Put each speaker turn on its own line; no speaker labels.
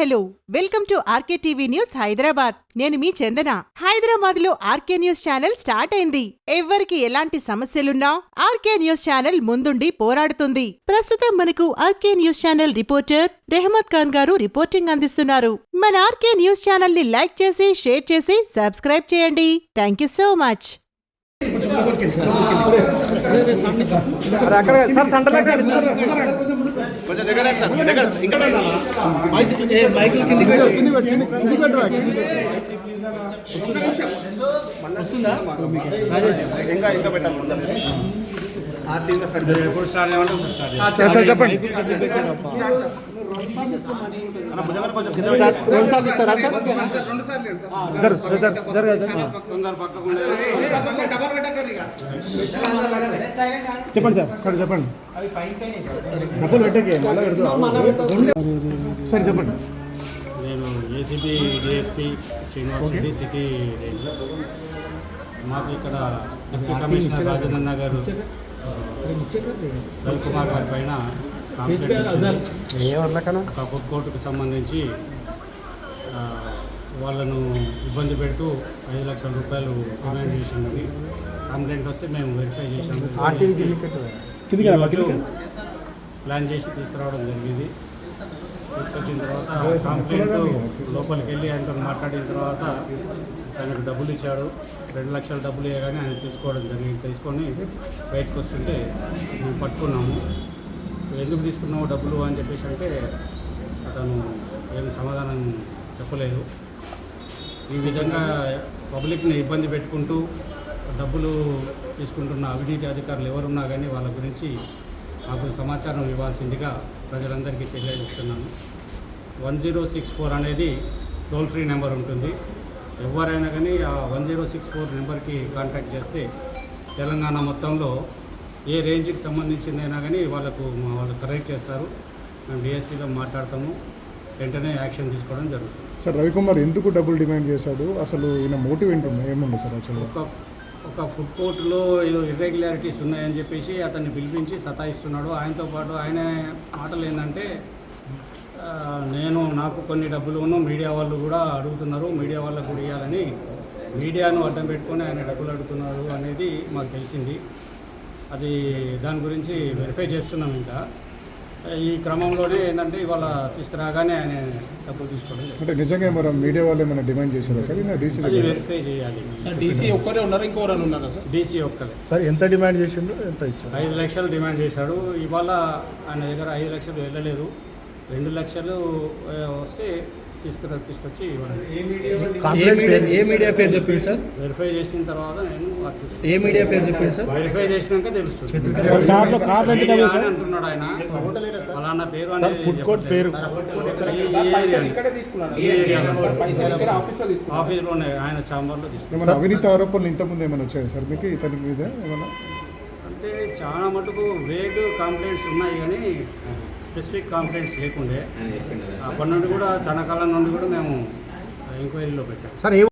Hello welcome to RK TV news Hyderabad. నేను మీ చందన. హైదరాబాద్లో ఆర్కే న్యూస్ ఛానల్ స్టార్ట్ అయింది. ఎవ్వరికి ఎలాంటి సమస్యలున్నా ఆర్కే న్యూస్ ఛానల్ ముందుండి పోరాడుతుంది. ప్రస్తుతం మనకు RK news channel reporter Rehmat Khan garu reporting అందిస్తున్నారు. మన ఆర్కే న్యూస్ ఛానల్ని లైక్ చేసి షేర్ చేసి సబ్స్క్రైబ్ చేయండి. Thank you so much.
అక్కడ సార్ సెంటర్
కొంచెం దగ్గర సార్ దగ్గర ఇంకా
కింది
ఇంకా ఇంకా పెట్టాలి ముందర
చెప్పండి. చెప్పండి సార్ సార్ చెప్పండి. డబ్బులు పెట్టకే సరే చెప్పండి.
నేను ACB DSP Srinivas Reddy city range మాకు ఇక్కడ డిప్యూటీ కమిషనర్ రాజేంద్ర గారు రవికుమార్ గారి పైన కోర్టుకు సంబంధించి ఆ, వాళ్ళను ఇబ్బంది పెడుతూ ఐదు లక్షల రూపాయలు డిమాండ్ చేసినది కంప్లైంట్ వస్తే మేము వెరిఫై చేసాము. ప్లాన్ చేసి తీసుకురావడం జరిగింది. తీసుకొచ్చిన తర్వాత కంప్లైంట్ లోపలికి వెళ్ళి ఆయనతో మాట్లాడిన తర్వాత ఆయనకు డబ్బులు ఇచ్చాడు. రెండు లక్షల డబ్బులు ఇవ్వగానే ఆయన తీసుకోవడం జరిగింది. తీసుకొని బయటకు వస్తుంటే మేము పట్టుకున్నాము. ఎందుకు తీసుకున్నావు డబ్బులు అని చెప్పేసి అంటే అతను ఏం సమాధానం చెప్పలేదు. ఈ విధంగా పబ్లిక్ని ఇబ్బంది పెట్టుకుంటూ డబ్బులు తీసుకుంటున్న అవినీతి అధికారులు ఎవరున్నా కానీ వాళ్ళ గురించి మాకు సమాచారం ఇవ్వాల్సిందిగా ప్రజలందరికీ తెలియజేస్తున్నాను. వన్ జీరో సిక్స్ ఫోర్ అనేది టోల్ ఫ్రీ నెంబర్ ఉంటుంది. ఎవరైనా కానీ ఆ వన్ జీరో సిక్స్ ఫోర్ నెంబర్కి కాంటాక్ట్ చేస్తే తెలంగాణ మొత్తంలో ఏ రేంజ్కి సంబంధించిందైనా కానీ వాళ్ళకు మా వాళ్ళు కరెక్ట్ చేస్తారు. మేము డిఎస్పీతో మాట్లాడతాము. వెంటనే యాక్షన్ తీసుకోవడం జరుగుతుంది.
సార్ రవికుమార్ ఎందుకు డబ్బులు డిమాండ్ చేశాడు? అసలు ఈయన మోటివ్ ఏంటుంది ఏముంది సార్ యాక్చువల్గా?
ఒక ఒక ఫుడ్ కోర్టులో ఏదో ఇర్రెగ్యులారిటీస్ ఉన్నాయని చెప్పేసి అతన్ని పిలిపించి సతాయిస్తున్నాడు. ఆయనతో పాటు ఆయన మాటలు ఏంటంటే నేను నాకు కొన్ని డబ్బులు ఉన్న మీడియా వాళ్ళు కూడా అడుగుతున్నారు. మీడియా వాళ్ళకు కూడా ఇవ్వాలని. మీడియాను అడ్డం పెట్టుకొని ఆయన డబ్బులు అడుగుతున్నారు అనేది మాకు తెలిసింది. అది దాని గురించి వెరిఫై చేస్తున్నాం ఇంకా. ఈ క్రమంలోనే ఏంటంటే ఇవాళ తీసుకురాగానే ఆయన డబ్బులు తీసుకోవడం జరిగింది.
అంటే నిజంగా మరి మీడియా వాళ్ళు ఏమైనా డిమాండ్ చేశారా సార్? డీసీ
అది వెరిఫై చేయాలి.
డీసీ ఒక్కరే ఉన్నారు? ఇంకోరని ఉన్నారు సార్?
డీసీ ఒక్కలే
సార్ ఎంత డిమాండ్ చేసిండు ఎంత ఇచ్చారు?
ఐదు లక్షలు డిమాండ్ చేశాడు. ఇవాళ ఆయన దగ్గర ఐదు లక్షలు వెళ్ళలేదు. రెండు లక్షలు వస్తే తీసుకురా తీసుకొచ్చి ఇవ్వడం.
ఏ మీడియా ఏ మీడియా పేరు? చెప్పింది సార్?
వెరిఫై చేసిన తర్వాత నేను
ఏ మీడియా పేరు చెప్పింది సార్?
వెరిఫై చేసినాక తెలుస్తుంది. అంటున్నాడు ఆయన? ఫలానా పేరు
సార్
అనేది
ఫుడ్ కోర్ట్ పేరు.
ఆఫీస్లోనే ఆయన ఛాంబర్లో తీసుకున్నాం
అవినీతి ఆరోపణలు ఇంతకుముందు ఏమైనా వచ్చాయి సార్ మీకు? ఇతని మీద ఏమైనా
అంటే చాలా మటుకు వేగ్ కంప్లైంట్స్ ఉన్నాయి కానీ స్పెసిఫిక్ కంప్లైంట్స్ లేకుండే. అప్పటి నుండి కూడా చాలా కాలం నుండి కూడా మేము ఎంక్వైరీలో పెట్టాం.
సార్